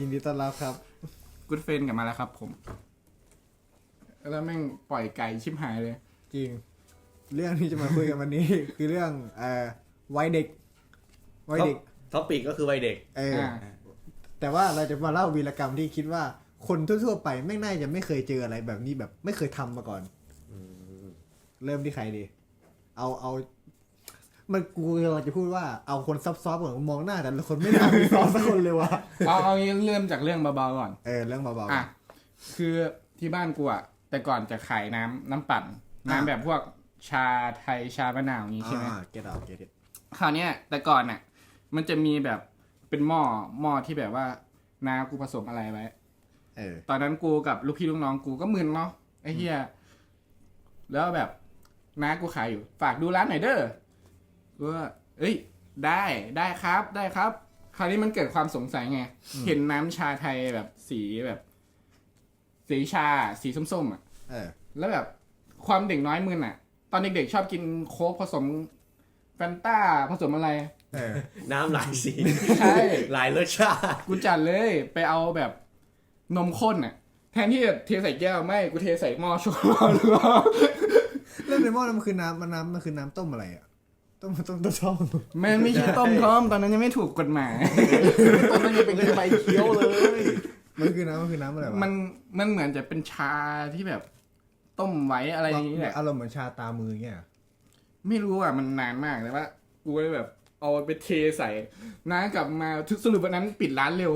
ยินดีต้อนรับครับ กูดเฟนกลับมาแล้วครับผม แล้วแม่งปล่อยไก่ชิบหายเลย จริง เรื่องที่จะมาคุยกันวันนี้ คือเรื่องเอ่อวัยเด็กวัยเด็ก ท็อปิกก็คือวัยเด็ก เออ อ่า แต่ว่าเราจะมาเล่าวีรกรรมที่คิดว่าคนทั่วๆไปไม่น่าจะไม่เคยเจออะไรแบบนี้แบบ ไม่เคยทำมาก่อน เริ่มที่ใครดี เอาเอา มันกูกำลังจะพูดว่าเอาคนซับซ้อนก่อนมองหน้าแต่ละคนไม่น่ามีซ้อนสักคนเลยว่ะเอาเอางี้เริ่มจากเรื่องเบาๆก่อน เออเรื่องเบาอะคือที่บ้านกูอะแต่ก่อนจะขายน้ำน้ำปั่น น้ำแบบพวกชาไทยชามะนาวอย่างๆงี้ใช่ไหมอ่าเก็ตเอาเก็ตคราวเนี้ยแต่ก่อนน่ะ มันจะมีแบบเป็นหม้อหม้อที่แบบว่าน้ากูผสมอะไรไว้เออ ตอนนั้นกูกับลูกพี่ลูกน้องกูก็มึนเนาะไอ้เหี้ยแล้วแบบน้ากูขายอยู่ ฝากดูร้านหน่อยเด้อกู ว่าเอ้ย ได้ได้ครับได้ครับ คราวนี้มันเกิดความสงสัยไง เห็นน้ำชาไทยแบบสีแบบ สีชา สีส้มๆอะเออ แล้วแบบความเด็กน้อยมึนอะ ตอนเด็กๆชอบกินโค้กผสมแฟนต้าผสมอะไร เออ น้ำหลายสีใช่ หลายรสชาติกูจัดเลยไปเอาแบบนมข้นอะ แทนที่จะเทใส่แก้วไม่กูเทใส่หม้อชุบหรือเปล่าเรื่องในหม้อนั้นมันคือน้ำมันน้ำมันคือน้ำต้มอะไรอะ ต้มต้มต้มต้มมันไม่ใช่ต้มท้อมตอนนั้นยังไม่ถูกกฎหมายตอนนั้นยังเป็นใบเคี้ยวเลย มันคือน้ำมันคือน้ำอะไรวะมันมันเหมือนจะเป็นชาที่แบบ ต้มไว้อะไรอย่างนี้แหละอารมณ์เหมือนชาตามือเงี้ยไม่รู้อะมันนานมากแต่ว่ากูเลยแบบเอาไปเทใส่น้ากลับมาทุกสรุปวันนั้นปิดร้านเร็ว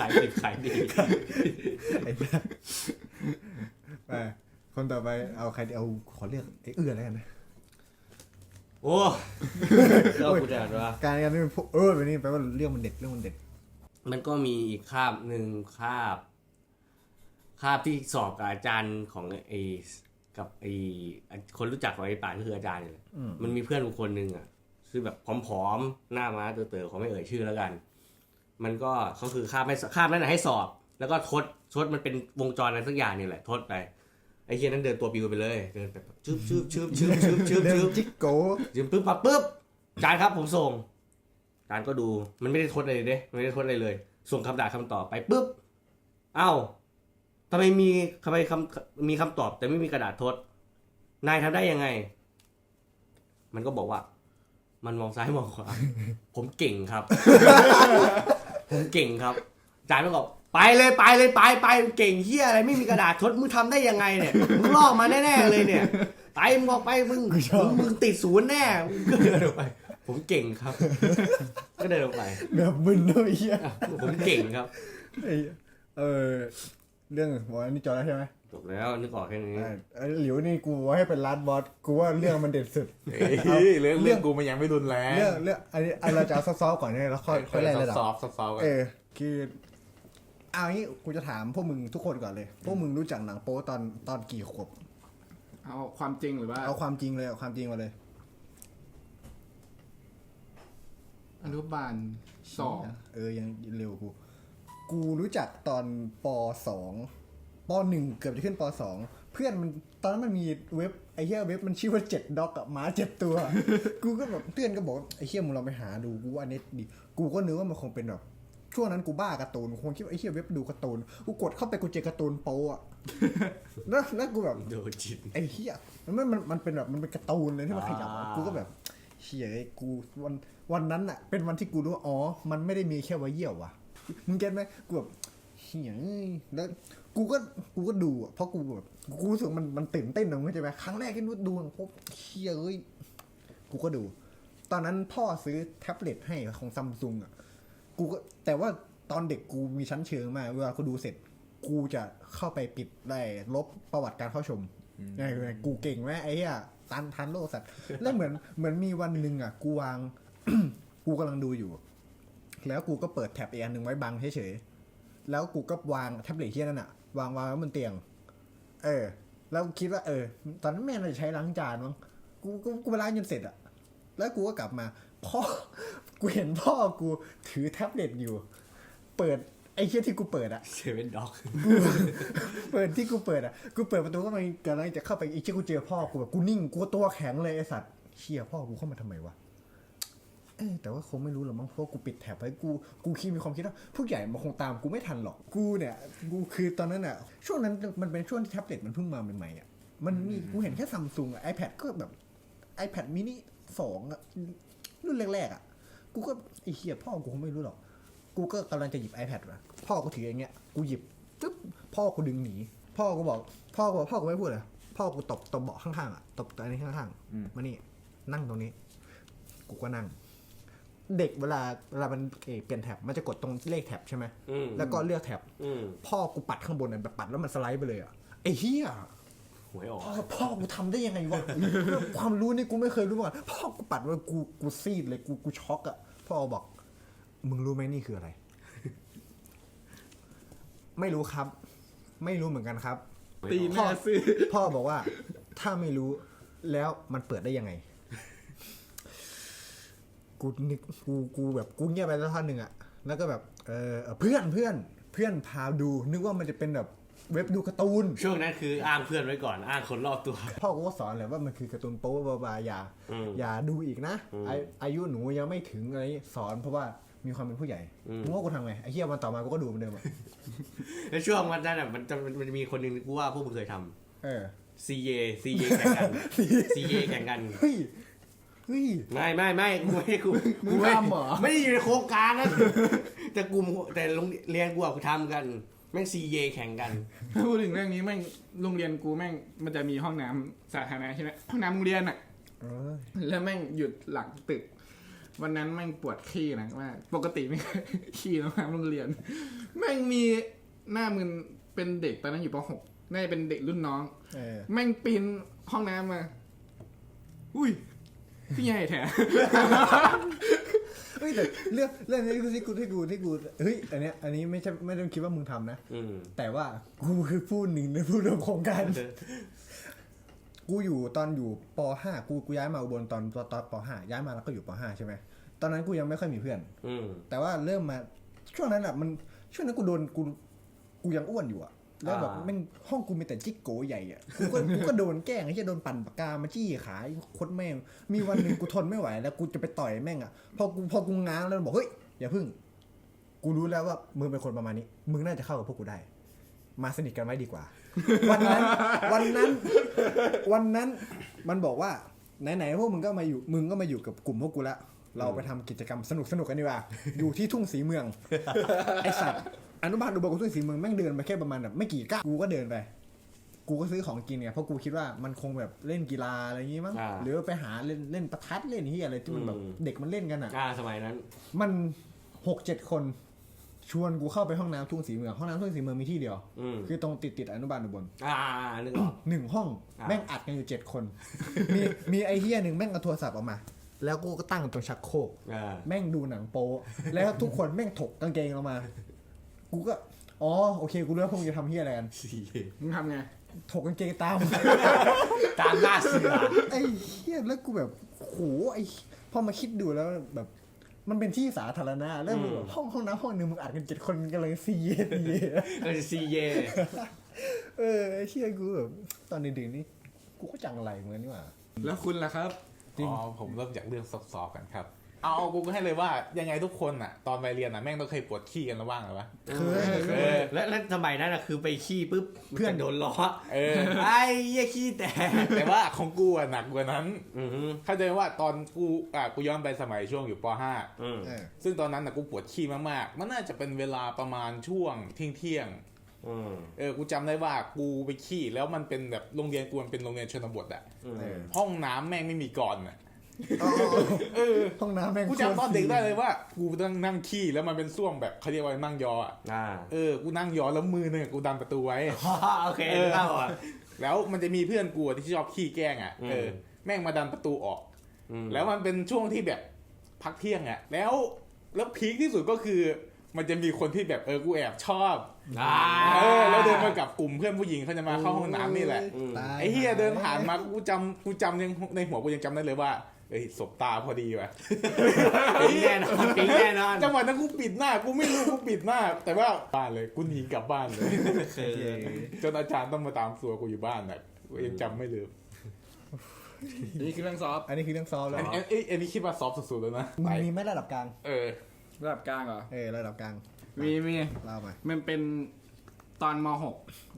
ขายดิบขายดีไอ้เหี้ยไปคนต่อไปเอาใครดีเอาขอเรียกไอ้เอื้อแล้วกันนะ โอ้เราพูดกันว่า การการนี้เป็นพวกเออแบบนี้แปลว่าเรื่องมันเด็ดเรื่องมันเด็ด มันก็มีอีกคาบหนึ่งคาบ คาบที่สอบกับอาจารย์ของไอ้กับไอ้คนรู้จักของไอ้ป่านก็คืออาจารย์นี่แหละอืม มันมีเพื่อนคนหนึ่งอะคือแบบผอมๆหน้าม้าเต๋อๆเขาไม่เอ่ยชื่อแล้วกัน มันก็เขาคือคาบไม่คาบนั้นนะให้สอบ แล้วก็ทดทดมันเป็นวงจรอะไรสักอย่างนี่แหละทดไป ไอ้เฮียนั้นเดินตัวปิวไปเลยเดินแบบชึบชึบชึบชึบชึบชึบเรื่ชึองบจิกโกยืมปุ๊บปั๊บปุ๊บจานครับผมส่งจานก็ดูมันไม่ได้ทดอะไรเลยเด้มันไม่ได้ทดอะไรเลย ส่งคำด่าคำตอบไปปุ๊บเอ้าทำไมมีทำไมคำมีคำตอบ แต่ไม่มีกระดาษทด นายทำได้ยังไง มันก็บอกว่า มันมองซ้ายมองขวา ผมเก่งครับ ผมเก่งครับ จานก็บอก ไปเลยไปเลยไปไปเก่งเฮียอะไรไม่มีกระดาษทดมึงทำได้ยังไงเนี่ยมึงลอกมาแน่ๆเลยเนี่ยไปมึงออกไปมึงมึงมึงติดศูนย์แน่มึงก็เดินออกไป ผมเก่งครับ ก็เดินออกไปแบบมึนเลยเฮียอะผมเก่งครับไอ้เออเรื่องบอกว่านี่จอแล้วใช่ไหมจบแล้วนึกออกแค่นี้อ่าไอ้หลิวนี่กูว่าให้เป็นลาสบอสกูว่าเรื่องมันเด็ดสุดเฮ้ยเรื่องเรื่องกูมันยังไม่รุนแรงเรื่องเรื่องอันนี้อันเราจะเอาซอฟต์ๆก่อนเนี่ยแล้วค่อยค่อยไล่ระดับซอฟต์ซอฟต์กันเออคือ เอางี้กูจะถามพวกมึงทุกคนก่อนเลย พวกมึงรู้จักหนังโป๊ตอนตอนกี่ขวบ เอาความจริงหรือว่าเอาความจริงเลยเอาความจริงมาเลย อนุบาลสองเออยังเร็วกู กูรู้จักตอนปสองปหนึ่งเกือบจะขึ้นปสองเพื่อนมันตอนนั้นมันมีเว็บไอ้เหี้ยเว็บมันชื่อว่าเจ็ดด็อกอะหมาเจ็ดตัว กูก็แบบเพื่อนก็บอกไอ้เหี้ยมึงลองไปหาดูกูว่าอันนี้ดี กูก็นึกว่ามันคงเป็นแบบ ช่วงนั้นกูบ้าการ์ตูนกูคงคิดว่าไอ้เหี้ยเว็บดูการ์ตูนกูกดเข้าไปกูเจอการ์ตูนโป๊อะแล้วแล้วกูแบบโดนจิต ไอ้เหี้ยมันมันมันมันเป็นแบบมันเป็นการ์ตูนเลยที่มันขยับอะอ่า กูก็แบบเชี่ยไอ้กูวันวันนั้นอะเป็นวันที่กูรู้ว่าอ๋อ มันไม่ได้มีแค่ไว้เยี่ยวว่ะมึงเก็ตไหมกูแบบเชี่ยเอ้ยแล้วกูก็กูก็ดูอะเพราะกูแบบกูรู้สึกมันมันตื่นเต้นนะมึงเข้าใจไหมครั้งแรกที่ดูหนังพบเชี่ยเอ้ย กูก็ดู ตอนนั้นพ่อซื้อแท็บเล็ตให้ของซัมซุงอะ กูก็แต่ว่าตอนเด็กกูมีชั้นเชิงมากเวลากูดูเสร็จ กูจะเข้าไปปิดได้ลบประวัติการเข้าชมไงไงกูเก่งไหมไอ้เหี้ยตันทันโลกสัตว์แล้วเหมือนเหมือนมีวันหนึ่งอะ กูวาง กูกำลังดูอยู่ แล้วกูก็เปิดแท็บอีกอันหนึ่งไว้บังเฉยๆแล้วกูก็วางแท็บเล็ตที่นั่นอะ วางวางไว้บนเตียง เออ แล้วคิดว่าเออ ตอนนั้นแม่เราจะใช้ล้างจานมั้งกูกูกูไปล้างจนเสร็จอะแล้วกูก็กลับมาพ่อ กูเห็นพ่อกูถือแท็บเล็ตอยู่ เปิดไอ้เชี่ยที่กูเปิดอะเซเว่นด็อกเปิดที่กูเปิดอะกูเปิดประตูเข้าไปกำลังจะเข้าไปอีกเชี่ยกูเจอพ่อกูแบบกูนิ่งกูตัวแข็งเลยไอสัตว์เชี่ยพ่อกูเข้ามาทำไมวะเออแต่ว่าคงไม่รู้หรอกมั้งเพราะว่ากูปิดแท็บไว้กูกูคิดมีความคิดว่าผู้ใหญ่มันคงตามกูไม่ทันหรอกกูเนี่ยกูคือตอนนั้นอะช่วงนั้นมันเป็นช่วงที่แท็บเล็ตมันเพิ่งมาใหม่ๆอะมันมีกูเห็นแค่ซัมซุงอะ iPad ก็แบบ iPad mini สองอะรุ่นแรกๆอะ กูก็ไอ้เหี้ยพ่อกูคงไม่รู้หรอก กูก็กำลังจะหยิบ iPad มาพ่อกูถืออย่างเงี้ย กูหยิบตึ๊บพ่อกูดึงหนี พ่อกูบอก พ่อกูพ่อกูไม่พูดเลยพ่อกูตบตบเบาะข้างๆอะตบตัวอันนี้ข้างอืม ๆมานี่นั่งตรงนี้ กูก็นั่ง เด็กเวลาเวลามันเอ่อเปลี่ยนแท็บมันจะกดตรงเลขแท็บใช่ไหมอืม แล้วก็เลือกแท็บ อืม พ่อกูปัดข้างบนน่ะแบบปัดแล้วมันสไลด์ไปเลยอะไอ้เหี้ย หวยออกพ่อพ่อกูทำได้ยังไงวะ ความรู้นี่กูไม่เคยรู้มาก่อนพ่อกูปัดว่ากูกูซีดเลยกูกูช็อกอะพ่อบอก มึงรู้ไหมนี่คืออะไร ไม่รู้ครับ ไม่รู้เหมือนกันครับ ตีแม่ซื้อ พ่อบอกว่า ถ้าไม่รู้แล้วมันเปิดได้ยังไง กูนึกกูกูแบบกูเงียบไปสักพักหนึ่งอะแล้วก็แบบเออเออเพื่อนเพื่อนเพื่อนพาดู นึกว่ามันจะเป็นแบบ เว็บดูการ์ตูน ช่วงนั้นคืออ้างเพื่อนไว้ก่อน อ้างคนรอบตัว พ่อกูก็สอนเลยว่ามันคือการ์ตูนโป๊บาบาอย่าอืมอย่าดูอีกนะอืมอาอายุหนูยังไม่ถึงอะไรสอนเพราะว่ามีความเป็นผู้ใหญ่อืมมึงว่ากูทำไงไอ้เหี้ยวันต่อมากูก็ดูเหมือนเดิมอะในช่วงวันนั้นอะมันจะมันจะมีคนหนึ่งกูว่าพวกมึงเคยทเออำ CA CA แข่งกัน CA แข่งกัน เฮ้ยเฮ้ย ไม่ไม่ไม่กูไม่กูมึงกูไม่ทำเหรอ ไม่ได้อยู่ในโครงการนะแต่กลุ่มแต่โรงเรียนกูอะกูทำกัน แม่ง CA แข่งกัน พูดถึงเรื่องนี้แม่งโรงเรียนกูแม่งมันจะมีห้องน้ำสาธารณะใช่ไหมห้องน้ำโรงเรียนอะเออแล้วแม่งหยุดหลังตึก วันนั้นแม่งปวดขี้หนักมากปกติไม่เคย ขี้ในห้องน้ำโรงเรียน แม่งมีหน้ามึนเป็นเด็กตอนนั้นอยู่ป .6 น่าจะเป็นเด็กรุ่นน้อง เออแม่งปีนห้องน้ำมา อุ้ยพี่ใหญ่แท้เฮ้ยแต่เรื่องเรื่องนี้ที่กูที่กูที่กูเฮ้ยอันเนี้ยอันนี้ไม่ใช่ไม่ต้องคิดว่ามึงทำนะ อืม แต่ว่ากูคือผู้หนึ่งในผู้ร่วมโครงการ กูอยู่ตอนอยู่ป .5 กูกูย้ายมาอุบลตอนตอนตอนป .5 ย้ายมาแล้วก็อยู่ป .5 ใช่ไหมตอนนั้นกูยังไม่ค่อยมีเพื่อน อืม แต่ว่าเริ่มมาช่วงนั้นอะมันช่วงนั้นกูโดนกูกูยังอ้วนอยู่อะ แล้วแบบอ่าแม่งห้องกูมีแต่จิ๊กโกใหญ่อะกูก็กูก็โดนแกล้งไอ้เหี้ยโดนปั่นปากกามาจี้ขาไอ้โคตรแม่ง มีวันหนึ่งกูทนไม่ไหว แล้วกูจะไปต่อยแม่งอะพอกูพอกูง้างแล้วมันบอกเฮ้ยอย่าพึ่ง กูรู้แล้วว่ามึงเป็นคนประมาณนี้ มึงน่าจะเข้ากับพวกกูได้ มาสนิทกันไว้ดีกว่า วันนั้น วันนั้น วันนั้นมันบอกว่าไหนๆพวกมึงก็มาอยู่มึงก็มาอยู่กับกลุ่มพวกกูแล้วเราไปทำกิจกรรมสนุกสนุกๆกันดีกว่า อยู่ที่ทุ่งสีเมือง ไอสัตว์ อนุบาลดูบอลกูทุ่งสีเมืองแม่งเดินไปแค่ประมาณแบบไม่กี่ก้าวกูก็เดินไป กูก็ซื้อของกินเนี่ยเพราะกูคิดว่ามันคงแบบเล่นกีฬาอะไรอย่างงี้มั้งอ่า หรือว่าไปหาเล่นเล่นประทัดเล่นที่อะไรที่มันแบบอืมเด็กมันเล่นกันอะ อ่าสมัยนั้น มันหกเจ็ดคนชวนกูเข้าไปห้องน้ำทุ่งสีเมืองห้องน้ำทุ่งสีเมืองมีที่เดียว อืมคือตรงติดติดอนุบาลอุบลอ่านึกออก หนึ่งห้องอ่า แม่งอัดกันอยู่เจ็ดคน มีมีไอเฮียหนึ่งแม่งเอาโทรศัพท์ออกมา แล้วกูก็ตั้งตรงชักโครกอ่า แม่งดูหนังโป๊แล้วทุกคนแม่งถกกางเกงลงมา กูก็ อ๋อ โอเค กูรู้แล้วพวกมึงจะทำเฮียอะไรกัน CA มึงทำไง ถกกางเกงตาม ตามหน้าเสือไอ้เฮียแล้วกูแบบโหไอ้พอมาคิดดูแล้วแบบ มันเป็นที่สาธารณะแล้วมึงแบบห้องห้องน้ำห้องหนึ่งมึงอัดกันเจ็ดคนกันเลยซีเยซีเยเออ CA เออไอ้เชี่ยกูแบบตอนเด็กๆนี่กูก็จังไรเหมือนกันนี่หว่าแล้วคุณล่ะครับ จริง อ๋อผมเริ่มจากเรื่องซอฟๆกันครับ เอาเอากูก็ให้เลยว่ายังไงทุกคนอะ ตอนไปเรียนอะแม่งต้องเคยปวดขี้กันแล้วบ้างหรือวะ เคยเคเอยอและและสมัยนั้นอะคือไปขี้ปุ๊บเพื่อนจะโดนล้อเออ ไอ้เหี้ยขี้แตกแต่ว่าของกูอะหนักกว่านั้น อือฮึเข้าใจว่าตอนกูอะกูย้อนไปสมัยช่วงอยู่ป .5 อืมเออซึ่งตอนนั้นน่ะกูปวดขี้มากๆ มันน่าจะเป็นเวลาประมาณช่วงเที่ยงเที่ยงอืมๆเออกูจำได้ว่ากูไปขี้แล้วมันเป็นแบบโรงเรียนกูมันเป็นโรงเรียนชนบทอะอืมเออห้องน้ำแม่งไม่มีก่อนอะ เออห้องน้ำแม่งกูจำตอนเด็กได้เลยว่า กูต้องนั่งขี้แล้วมันเป็นส้วมแบบเขาเรียกว่านั่งยออะอ่าเออกูนั่งยอแล้วมือหนึ่งอะกูดันประตูไว้ โอเคเออ เล่าอะ แล้วมันจะมีเพื่อนกูอะที่ชอบขี้แกล้งอะอืมเออแม่งมาดันประตูออก อืมแล้วมันเป็นช่วงที่แบบพักเที่ยงอะแล้วแล้วพีคที่สุดก็คือ มันจะมีคนที่แบบเออกูแอบชอบอ่าเออแล้วเดินมากับกลุ่มเพื่อนผู้หญิงเขาจะมาเข้าห้องน้ำนี่แหละอืมตายไอ้เฮียเดินผ่านมากูจำกูจำยังในหัวกูยังจำได้เลยว่า เอ้ยสบตาพอดีว่ะปิ๊งแน่นอนปิ๊งแน่นอนจังหวะนั้นกูปิดหน้า กูไม่รู้กูปิดหน้า แต่ว่าบ้านเลยกูหนีกลับบ้านเลยคือจนอาจารย์ต้องมาตามตัวกูอยู่บ้านน่ะกูยังจำไม่ลืมนี่คือเรื่องซอฟต์อันนี้คือเรื่องซอฟต์แล้วอันอันเอ้ยอันนี้คิดว่าซอฟต์สุดๆแล้วนะมึไปงมีไหมระดับกลาง เออ ระดับกลางเหรอ เออระดับกลางมีมีเล่ามามันเป็นตอนม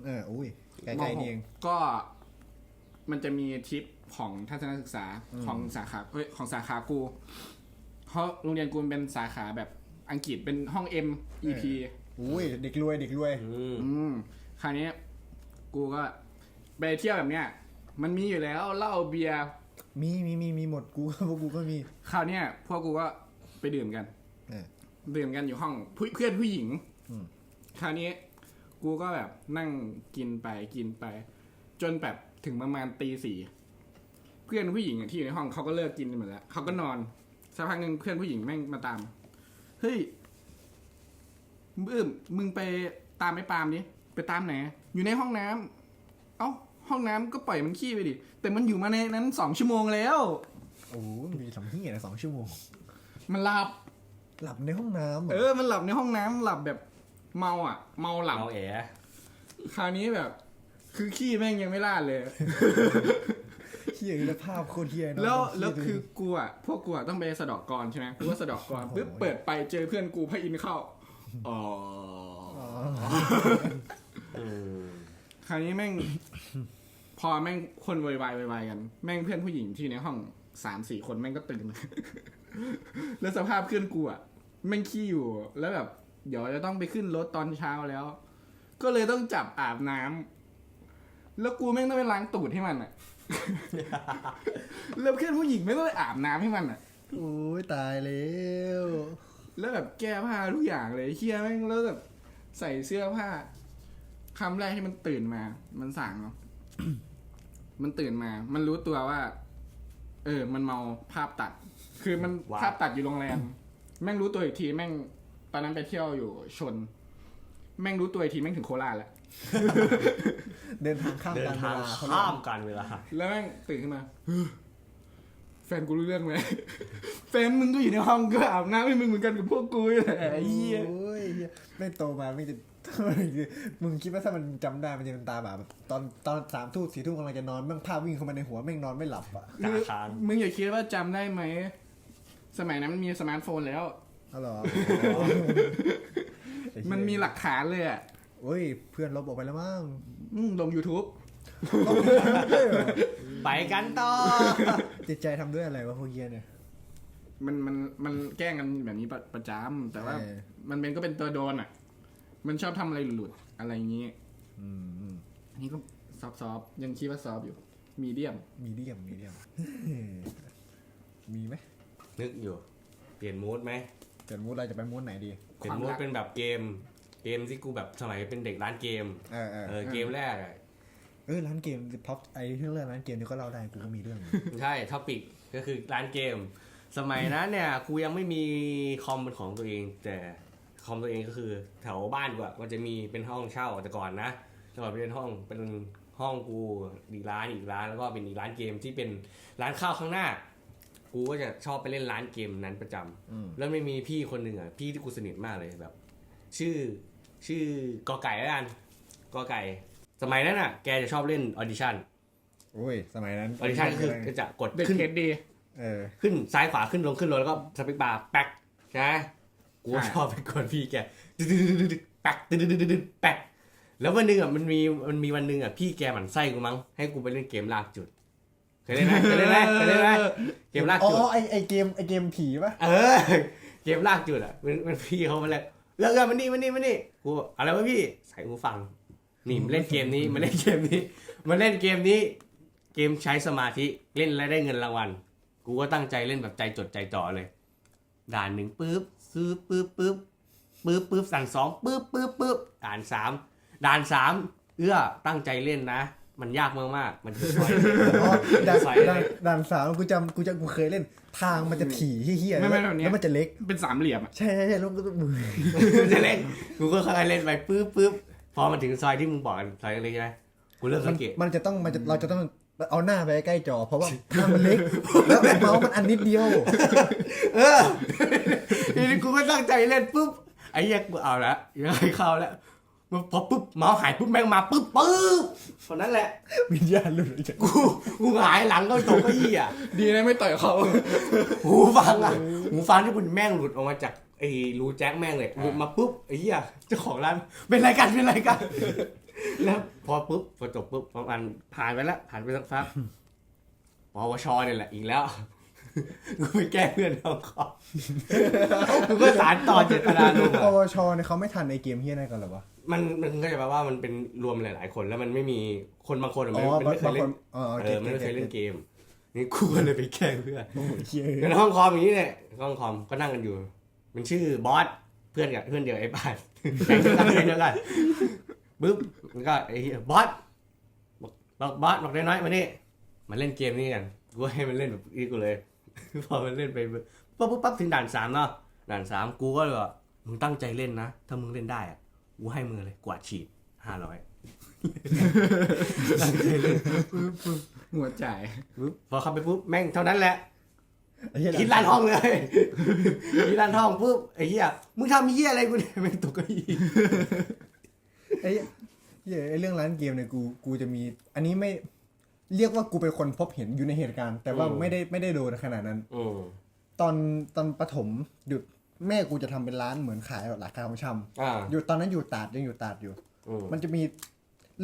เอออุ้ยใก .6 มล้ๆนี่เอง .6 ก็มันจะมีทริป ของทัศนศึกษาของสาขาเอ้ยของสาขากูเพราะโรงเรียนกูมันเป็นสาขาแบบอังกฤษเป็นห้อง M EP อุ้ยเด็กรวยเด็กรวยอืมอืมคราวนี้กูก็ไปเที่ยวแบบเนี้ย มันมีอยู่แล้วเหล้าเบียร์มีมีมีมีหมดกูพวกกูก็มีคราวเนี้ยพวกกูก็ไปดื่มกันเออดื่มกันอยู่ห้องผู้เพื่อนผู้หญิงอืมคราวนี้กูก็แบบนั่งกินไปกินไป จนแบบถึงประมาณตีสี่ เพื่อนผู้หญิงอะที่อยู่ในห้องเขาก็เลิกกินหมดแล้วเขาก็นอนสักพักหนึ่งเพื่อนผู้หญิงแม่งมาตามเฮ้ยบึ้มมึงไปตามไอ้ปาล์มดิไปตามไหนอยู่ในห้องน้ำเอ้าห้องน้ำก็ปล่อยมันขี้ไปดิแต่มันอยู่มาในนั้นสองชั่วโมงแล้วโอ้โหมีสองที่นะสองชั่วโมง มันหลับหลับในห้องน้ำเหรเออ มันหลับในห้องน้ำหลับแบบเมาอะ เมาหลับเอาแอคราวนี้แบบ คือขี้แม่งยังไม่ลาดเลย เฮียแล้วภาพโคตรเฮียเนอะแล้วเหี้ยแล้วดูคือกูอะพวกกูอะต้องไปสะเดอกกรใช่ไหมกูก็สะเดอกกรปุ๊บเปิดไปเจอเพื่อนกูพระอินทร์เข้าอ๋ออ๋ออืมคราวนี้แม่ง พอแม่งคนวายวายวายกัน แม่งเพื่อนผู้หญิงที่ในห้องสามสี่คนแม่งก็ตื่น แล้วสภาพเพื่อนกูอะแม่งขี้อยู่ แล้วแบบ เดี๋ยวจะต้องไปขึ้นรถตอนเช้าแล้ว ก็เลยต้องจับอาบน้ำแล้วกูแม่งต้องไปล้างตูดให้มันอะ แล้วเพื่อนผู้หญิงไม่ต้องไปอาบน้ำให้มันอะ โอ้ยตายแล้วแล้วแบบแก้ผ้าทุกอย่างเลยเฮียแม่งแล้วแบบใส่เสื้อผ้าคำแรกที่มันตื่นมา มันสั่งเนาะ มันตื่นมา มันรู้ตัวว่า เออ มันเมาภาพตัด คือมันว้าว ภาพตัดอยู่โรงแรม แม่งรู้ตัวอีกที แม่ง ตอนนั้นไปเที่ยวอยู่ชน แม่งรู้ตัวอีกทีแม่งถึงโคราชแล้ว เดินทางข้ามเดิกานรเวทางลาเขาข้ามการเวลา แล้วแม่งตื่นขึ้นมาแฟนกูรู้เรื่องไหม แฟนมึงก็อยู่ในห้องก็อาบน้ำให้มึงเหมือนกันกับพวกกูนี่แหละไอ้เหี้ย โอ้ยเหี้ยไม่โตมาไม่จะ มึงคิดว่าถ้ามันจำได้มันจะเป็นตาแบบตอนตอนสามทุ่มสี่ทุ่มกำลังจะนอนแม่งภาพวิ่งเข้ามาในหัวแม่งนอนไม่หลับอะตาค้าง มึงอย่าคิดว่าจำได้ไหม สมัยนั้นมันมีสมาร์ทโฟนแล้ว อ๋อเหรอ มันมีหลักฐานเลยอะ โอ้ย เพื่อนลบออกไปแล้วมั้งอืมลง YouTube ไปกันต่อ จิตใจทำด้วยอะไรวะพวกเฮียเนี่ย มันมันมันแกล้งกันแบบนี้ประประจำแต่ว่า เออ มันเป็นก็เป็นตัวโดนอะ มันชอบทำอะไรหลุดๆอะไรอย่างนี้ อืมอืมอันนี้ก็ซอฟซอฟยังคิดว่าซอฟอยู่ มีเดียม มีเดียมมีเดียม มีไหมนึกอยู่ เปลี่ยนมูดไหมเกิดมูดเราจะไปมูดไหนดี เปลี่ยนมูดเป็นแบบเกม เกมที่กูแบบสมัยเป็นเด็กร้านเกมเออเออเออเกมแรกอะเออร้านเกมพับไอ้เรื่องร้านเกมนี่ก็เล่าได้กูก็มีเรื่อง ใช่ท็อปิกก็คือร้านเกม สมัยนั้นเนี่ยกูยังไม่มีคอมเป็นของตัวเอง แต่คอมตัวเองก็คือแถวบ้านกูอะมันจะมีเป็นห้องเช่าแต่ก่อนนะแต่ก่อนเป็นห้องเป็นห้องกูอีกร้านอีกร้านแล้วก็เป็นอีกร้านเกมที่เป็นร้านข้าวข้างหน้า กูก็จะชอบไปเล่นร้านเกมนั้นประจำอืมแล้วไม่มีพี่คนหนึ่งอะพี่ที่กูสนิทมากเลยแบบ ชื่อ ชื่อกอไก่แล้วกันกอไก่ สมัยนั้นอะ แกจะชอบเล่นออดิชั่นโอ้ย สมัยนั้นออดิชั่นก็คือก็จะกดเด็กขึ้น เคสดี เออ ขึ้นซ้ายขวาขึ้นลงขึ้นลงแล้วก็สเปคบาร์แป๊กใช่ไหมกูก็ใช่ ชอบไปกดพี่แกดึ๊ดดึ๊ดดึ๊ดดึ๊ดแป๊กดึ๊ดดึ๊ดดึ๊ดดึ๊ดแป๊กแล้ววันหนึ่งอะมันมีมันมีวันหนึ่งอะพี่แกหมั่นไส้กูมั้งให้กูไปเล่นเกมลากจุดเคยเล่นไหมเคยเล่นไหมเคยเล่นไหมเกมลากอ๋อจุด ไอไอเกมไอเกมผีปะเออ เกมลากจุดอะมันมันพี่เขามาแล้ว เลิกกันมันนี่มันนี่มันนี่กูบอกอะไรวะพี่ ใส่หูฟัง นี่มันเล่นเกมนี้มันเล่นเกมนี้มันเล่นเกมนี้ เกมใช้สมาธิเล่นแล้วได้เงินรางวัล กูก็ตั้งใจเล่นแบบใจจดใจจ่อเลย ด่านหนึ่งปุ๊บซื้อปุ๊บปุ๊บปุ๊บปุ๊บสั่นสองปุ๊บปุ๊บปุ๊บด่านสามด่านสามเอื้อตั้งใจเล่นนะ มันยากมากๆมันคือซอยอ๋อด่านใส่ด่านด่านสามกูจำกูจำกูเคยเล่น ทางมันจะถี่เฮี้ยๆไม่ไม่แล้วแบบเนี้ยแล้วมันจะเล็กเป็นสามเหลี่ยมอะใช่ใช่ใช่แล้วก็ต้องมือมันจะเล่นกูก็ค่อยๆเล่นไปปุ๊บปุ๊บพอมันถึงซอยที่มึงบอกกันซอยเล็กๆใช่ไหมกูเริ่มมัสันงเกตมันจะต้องมันจะเราจะต้องเอาหน้าไปใกล้จอ เพราะว่าทางมันเล็ก แล้วเมาส์มันอันนิดเดียว เออทีนี้กูก็ตั้งใจเล่นปุ๊บไอ้เหี้ยกูเอาละยังไงเข้าแล้ว พอปุ๊บเมาส์หายปุ๊บแม่งมาปุ๊บปุ๊บตอนนั้นแหละ วิญญาณหลุดออกจากกูกูหงายหลังก็ตกเก้าอี้อะดีนะไม่ต่อยเขาหูฟังอะหูฟังที่คุณแม่งหลุดออกมาจากไอ้รูแจ็คแม่งเลยหลุดมาปุ๊บไอ้เหี้ยเจ้าของร้านเป็นไรกันเป็นไรกันแล้วพอปุ๊บพอจบปุ๊บประมาณผ่านไปแล้วผ่านไปสักพักปวชเนี่ยแหละอีกแล้ว กูไปแก้เพื่อนเอาคอมกูก็สารต่อเจตนาลมณ์ปอะวชเนี่ยเขาไม่ทันในเกมเฮียนั่นกันเหรอวะมันมันก็จะแปลว่ามันเป็นรวมหลาย ๆ คนแล้วมันไม่มีคนบางคนอะอ๋มันอมันไม่เคบางยเล่คนนอ๋อเออมันไม่เคยเล่นเกมนี่กูก็เลยไปแก้เพื่อนโอ้โหเฮียเป็นห้องคอมอย่างนี้เลยห้องคอมก็นั่งกันอยู่ มันชื่อบอสเพื่อนกับเพื่อนเดียวไอ้บ้านแข่งกันเพื่อนเดียวกันปึ๊บมันก็ไอ้เหี้ยบอสบอกบอกบอสบอกน้อยๆมานี่มาเล่นเกมนี้กันกูให้มันเล่นแบบนี้กูเลย พอมันเล่นไปปุ๊บปุ๊บปั๊บถึงด่านสามเนาะด่านสามกูก็เลยว่ามึงตั้งใจเล่นนะ ถ้ามึงเล่นได้อะกูให้มึงเลยกวาดฉีดห้าร้อยตั้งใจเล่นหัวจ่ายปุ๊บพอเข้าไปปุ๊บแม่งเท่านั้นแหละไอ้เหี้ยคิดลั่นห้องเลยคิดลั่นห้องปุ๊บไอ้เหี้ยมึงทำเหี้ยอะไรกูเนี่ยไม่งตกเก้าอี้ไอ้เหี้ยไอ้เรื่องร้านเกมเนี่ยกูกูจะมี อันนี้ไม่ เรียกว่ากูเป็นคนพบเห็นอยู่ในเหตุการณ์ แต่ว่าไม่ได้ไม่ได้โดนขนาดนั้นอืมตอนตอนประถมหยุดแม่กูจะทำเป็นร้านเหมือนขายแบบราคาของชำอ่าอยู่ตอนนั้นอยู่ตาดยังอยู่ตาดอยู่อืมมันจะมี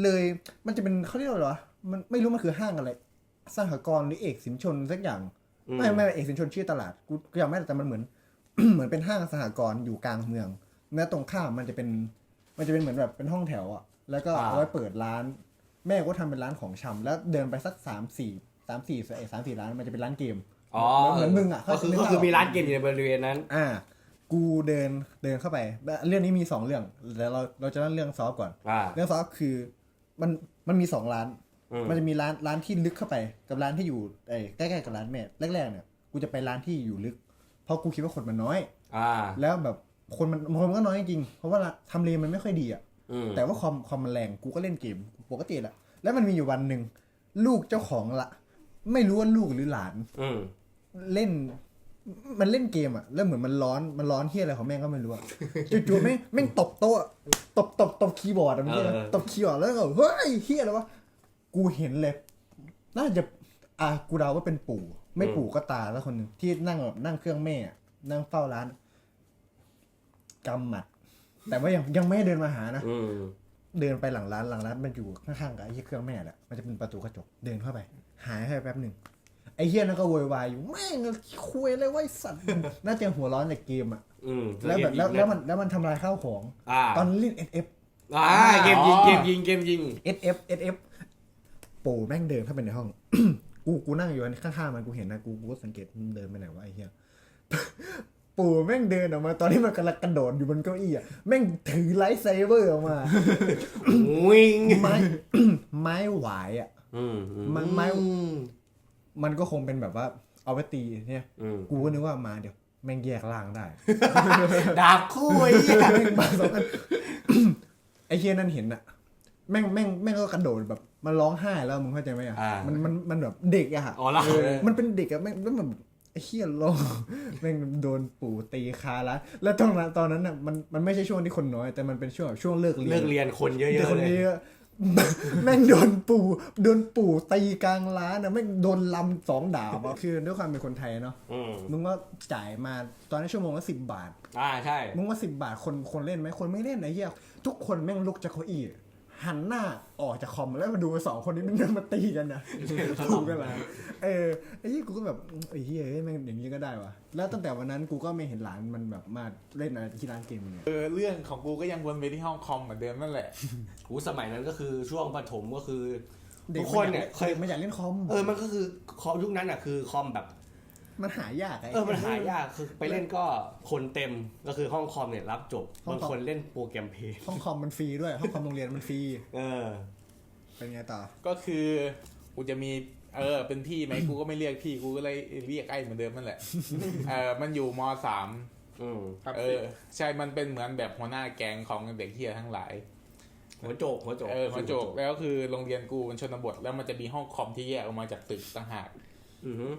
เลยมันจะเป็นเขาเรียกว่าอะไรวะมันไม่รู้มันคือห้างอะไรสหกรณ์หรือเอกสินชนสักอย่างไม่ไม่เอกสินชนชื่อตลาดกูกูยังไม่ได้แต่มันเหมือน เหมือนเป็นห้างสหกรณ์อยู่กลางเมืองแล้วตรงข้ามมันจะเป็น มันจะเป็นเหมือนแบบเป็นห้องแถวอะ แล้วก็อ่าเอาไว้เปิดร้าน แม่ก็ทำเป็นร้านของชำแล้วเดินไปสักสามสี่สามสี่เอสามสี่ร้านมันจะเป็นร้านเกมอ๋อเหมือนมึงอะก็คือนึกก็ภาพคือออกมีร้านเกมอยู่ในบริเวณนั้น อ่า กูเดินเดินเข้าไป เรื่องนี้มีสองเรื่องแล้วเราเราจะเล่าเรื่องซอฟต์ก่อนอ่าเรื่องซอฟต์คือมันมันมีสองร้านอืมมันจะมีร้านร้านที่ลึกเข้าไป กับร้านที่อยู่ไอ้ใกล้ๆกับร้านแม่แรกๆเนี่ยกูจะไปร้านที่อยู่ลึก เพราะกูคิดว่าคนมันน้อย อ่า แล้วแบบคนมันคนมันก็น้อยจริงๆเพราะว่าทำเลมันไม่ค่อยดีอะอืมแต่ว่าคอมคอมมันแรงกูก็เล่นเกม ปกติแหละ แล้วมันมีอยู่วันหนึ่งลูกเจ้าของละ ไม่รู้ว่าลูกหรือหลาน อืม เล่น มันเล่นเกมอะแล้วเหมือนมันร้อนมันร้อนเฮียอะไรของแม่งก็ไม่รู้อะ จู่ๆแม่งแม่งตบโต๊ะตบตบตบคีย์บอร์ดอะมันเรียกอะไรตบคีย์บอร์ดแล้วก็เฮ้ยเฮียอะไรวะกูเห็นเลย น่าจะอะกูเดาว่าเป็นปู่ ไม่ปู่ก็ตาแล้วคนหนึ่งที่นั่งแบบนั่งเครื่องแม่อะนั่งเฝ้าร้านกำหมัด แต่ว่ายังยังไม่ได้เดินมาหานะ อืม เดินไปหลังร้านหลังร้านมันอยู่ข้างๆกับไอ้เหี้ยเครื่องแม่แหละมันจะเป็นประตูกระจกเดินเข้าไป หายไปแป๊บหนึ่งไอ้เฮียนั่นก็โวยวายอยู่แม่งคุยอะไรไวะไอ้สัตว์ น่าจะหัวร้อนจากเกมอะอืมแล้วแบบแล้วแล้วมันแล้วมันทำลายข้าวของ อ่าตอนเล่น SF อ่าเกมยิงเกมยิงเกมยิง SF SF ปู่แม่งเดินเข้าไปในห้อง กูกูนั่งอยู่ข้างๆมันกูเห็นนะกูกูก็สังเกตมันเดินไปไหนวะไอ้เหี้ย ปู่แม่งเดินออกมา ตอนที่มันกำลังกระโดดอยู่บนเก้าอี้อะแม่งถือไลท์ไซเบอร์ออกมา วิ่งไม้ ไม้หวายอะอืมมันไม่มันก็คงเป็นแบบว่าเอาไว้ตีเนี่ย อืมกูก็นึกว่ามาเดี๋ยว แม่งแยกล่างได้ ดาบคู่ไอ้เหี้ยแม่งมาสองอัน ไอ้เฮียนั่นเห็นอะแม่งแม่งแม่งก็กระโดดแบบ มันร้องไห้แล้วมึงเข้าใจไหมอะอ่ามั มันมันมันแบบเด็กอะอ๋อละเออมันเป็นเด็กอะแม่งแล้วมันแบบ ไอ้เฮียร้องแม่งโดนปู่ตีคาแล้วแล้วตอนนั้นตอนนั้นอะมันมันไม่ใช่ช่วงที่คนน้อย แต่มันเป็นช่วงแบบช่วงเลิกเรียนเลิกเรียนคนเยเด็กอะคนๆเลย นี้อะแม่งโดนปู่โดนปู่ตีกลางร้านอะแม่งโดนลำสองดาบอะคือด้วยความเป็นคนไทยเนาะอืมมึงก็จ่ายมาตอนนั้นชั่วโมงละสิบบาท อ่าใช่ มึงว่าสิบบาทคนคนเล่นไหมคนไม่เล่นไอ้เหี้ยทุกคนแม่งลุกจากเก้าอี้ หันหน้าออกจากคอมแล้วมาดูสองคนนี้มันเดินมาตีกันนะถูกกันละเออไอ้เหี้ยกูก็แบบไอ้เหี้ยเอ้ยแม่งอย่างนี้ก็ได้วะแล้วตั้งแต่วันนั้นกูก็ไม่เห็นหลานมันแบบมาเล่นอะไรที่ร้านเกมเนี่ยเออเรื่องของกูก็ยังวนไปที่ห้องคอมเหมือนเดิมนั่นแหละหูสมัยนั้นก็คือช่วงประถมก็คือเด็ทุกกคนเนี่ยเคยไม่อยากเล่นคอมเออมันก็คือคอมยุคนั้นอะคือคอมแบบ มันหายากไเออมันหายากคือไปเล่นก็คนเต็มก็คือห้องคอมเนี่ยรับจบห้องบางคอม คนเล่นโปรแกรมเพลย์ห้องคอมมันฟรีด้วย ห้องคอมโรงเรียนมันฟรี เออ เป็นไงต่อ ก็คือกูจะมีเออเป็นพี่ไหมกูก็ไม่เรียกพี่กูก็เลยเรียกไอ้เหมือนเดิมนั่นแหละ เออมันอยู่มสาม อืมเออใช่มันเป็นเหมือนแบบหัวหน้าแก๊งของเด็กเฮียทั้งหลาย หัวโจกหัวโจกเออหัวโจกแล้วคือโรงเรียนกูมันชนบทแล้วมันจะมีห้องคอมที่แยกออกมาจากตึกต่างหาก อือหือ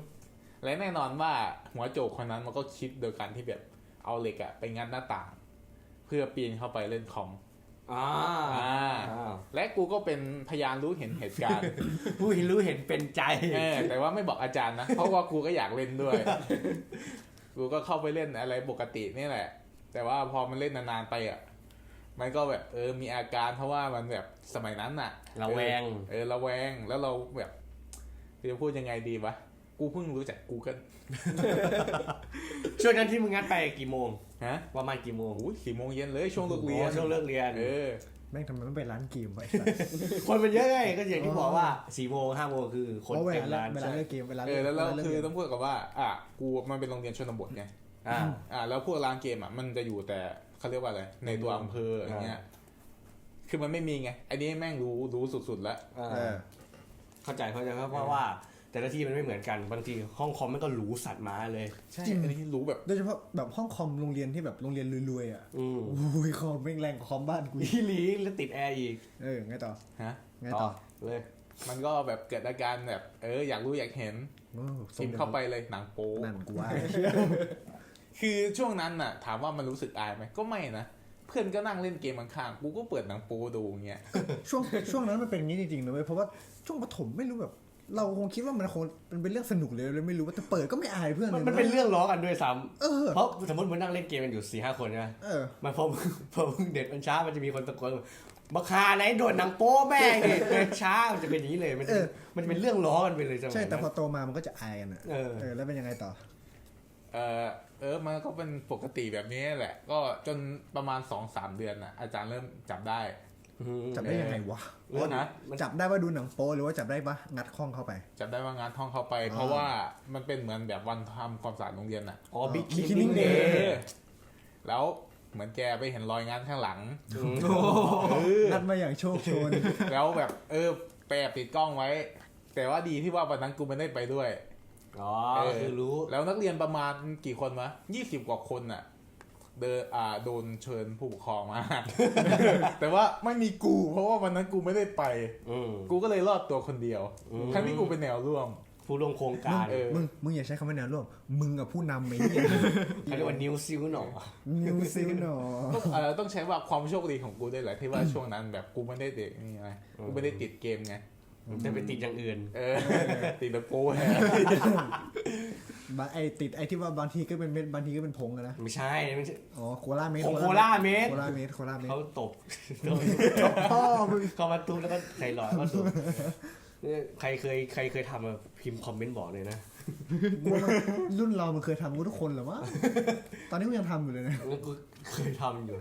และแน่นอนว่าหัวโจกคนนั้นมันก็คิดโดยการที่แบบเอาเหล็กอะไปงัดหน้าต่าง เพื่อปีนเข้าไปเล่นคอมอ่าอ่าอ้าวและกูก็เป็นพยานรู้เห็นเหตุการณ์ ผู้เห็นรู้เห็นเป็นใจเออแต่ว่าไม่บอกอาจารย์นะเพราะว่ากูก็อยากเล่นด้วย กูก็เข้าไปเล่นอะไรปกตินี่แหละ แต่ว่าพอมันเล่นนานๆไปอะมันก็แบบเออมีอาการเพราะว่ามันแบบสมัยนั้นอะระแวงเออเออระแวงแล้วเราแบบจะพูดยังไงดีวะ กูเพิ่งรู้จักกูเกิลช่วงนั้นที่มึงงัดไปกี่โมงฮะประมาณกี่โมงโอ้ยสี่โมงเย็นเลยช่วงเลิกเรียนอ๋อช่วงเลิกเรียนเออแม่งทำไมไม่ไปร้านเกมไว้คนมันเยอะไงก็อย่างที่บอกว่าสี่โมงห้าโมงคือคนเพราะเวเต็มลาร้านเวลาใช่เลิกเกมเวลาเออแล้วเราเลิกคือเกมต้องพูดกับว่า อะกูมันเป็นโรงเรียนชนบทไงอ่าอ่าแล้วพวกร้านเกมอะมันจะอยู่แต่เขาเรียกว่าอะไรในตัวอำเภออย่างเงี้ยคือมันไม่มีไงอันนี้แม่งรู้รู้สุดๆแล้วอ่าเออเข้าใจเข้าใจเพราะว่า แต่ละที่มันไม่เหมือนกันบางทีห้องคอมมันก็หรูสัตว์ม้าเลยใช่จริงอันนี้รู้แบบโดยเฉพาะแบบห้องคอมโรงเรียนที่แบบโรงเรียนรวยๆอะอืมอุ้ยคอมแม่งแรงกว่าคอมบ้านกูอีกอีหลีแล้วติดแอร์อีกเออไงต่อฮะไงต่อเลย มันก็แบบเกิดอาการแบบ เออ อยากรู้อยากเห็นโอ้พิมพ์เข้าไปเลยหนังโป๊นั่นกูว่าคือช่วงนั้นน่ะ ถามว่ามันรู้สึกอายไหมก็ไม่นะเพื่อนก็นั่งเล่นเกมข้างๆกูก็เปิดหนังโป๊ดูอย่างเงี้ยช่วงช่วงนั้นมันเป็นอย่างนี้จริงๆนะเว้ยเพราะว่าช่วงปฐมไม่รู้แบบ เราคงคิดว่ามันคงมันเป็นเรื่องสนุกเลยเลยไม่รู้ว่าแต่เปิดก็ไม่อายเพื่อนมันลยมันเป็นเรื่องล้อกันด้วยซ้เออำเพราะสมมติมึงนั่งเล่นเกมกันอยู่สี่ห้าคนใช่ไหมเออ มันพอมึงพอมึงเด็ดมันช้ามันจะมีคนตะโกนบักคาไหนโดดหนังโป๊แม่งเนี่ยเดินช้ามันจะเป็นอย่างนี้เลยมันจะเออ มันจะเป็นเรื่องล้อกันไปเลยสมัยใช่แต่พอนั้นโตมามันก็จะอายกันอะเออ เออแล้วเป็นยังไงต่อ เออเออมันก็เป็นปกติแบบนี้แหละ ก็จนประมาณสองสามเดือนน่ะอาจารย์เริ่มจับได้ จับได้ยังไงวะเรื่องนะมันจับได้ว่าดูหนังโป๊หรือว่าจับได้ปะงัดข้องเข้าไป จับได้ว่างานท่องเข้าไปอ๋อเพราะว่ามันเป็นเหมือนแบบวันทำความสะอาดโรงเรียนน่ะอ๋อบิ๊ก Big คิน Killing เด Day ย์แล้วเหมือนแกไปเห็นรอยงานข้างหลังนัดมาอย่างโชคโชน แล้วแบบเออไปแอบติดกล้องไว้ แต่ว่าดีที่ว่าวันนั้นกูไม่ได้ไปด้วยอ๋อเออคือรู้ แล้วนักเรียนประมาณกี่คนวะยี่สิบกว่าคนน่ะ เดนอ่าโดนเชิญผู้ปกครองมา แต่ว่าไม่มีกู เพราะว่าวันนั้นกูไม่ได้ไป อืม กูก็เลยรอดตัวคนเดียว อืม ทั้งที่กูเป็นแนวร่วม ผู้ร่วมโครงการเออ มึงมึงอย่าใช้คำว่าแนวร่วม มึงกับผู้นำไอ้เนี่ยเขาเรียกว่านิวซิลหนอ นิวซิลหนอต้องเอ่อต้องใช้ว่าความโชคดีของกูด้วยแหละที่ว่าช่วงนั้นแบบกูไม่ได้เด็กนี่ไงกูไม่ได้ติดเกมไง จะไปติดอย่างอื่น เออ ติดแบบกูแฮะบางไอติดไอที่ว่าบางทีก็เป็นเม็ดบางทีก็เป็นผงอะนะไม่ใช่ไม่ใช่อ๋อโคลาเม็ดผงโคล่าเม็ดโคลาเม็ดโคลาเม็ดเขาตบพ่อมึงเข้ามาตุ้มแล้วก็ใส่หลอดก็ตุ้มเนี่ยใครเคยใครเคยทำอะพิมพ์คอมเมนต์บอกเลยนะกูว่ามันรุ่นเรามันเคยทำกูทุกคนเหรอวะตอนนี้กูยังทำอยู่เลยนะแล้วกูเคยทำอยู่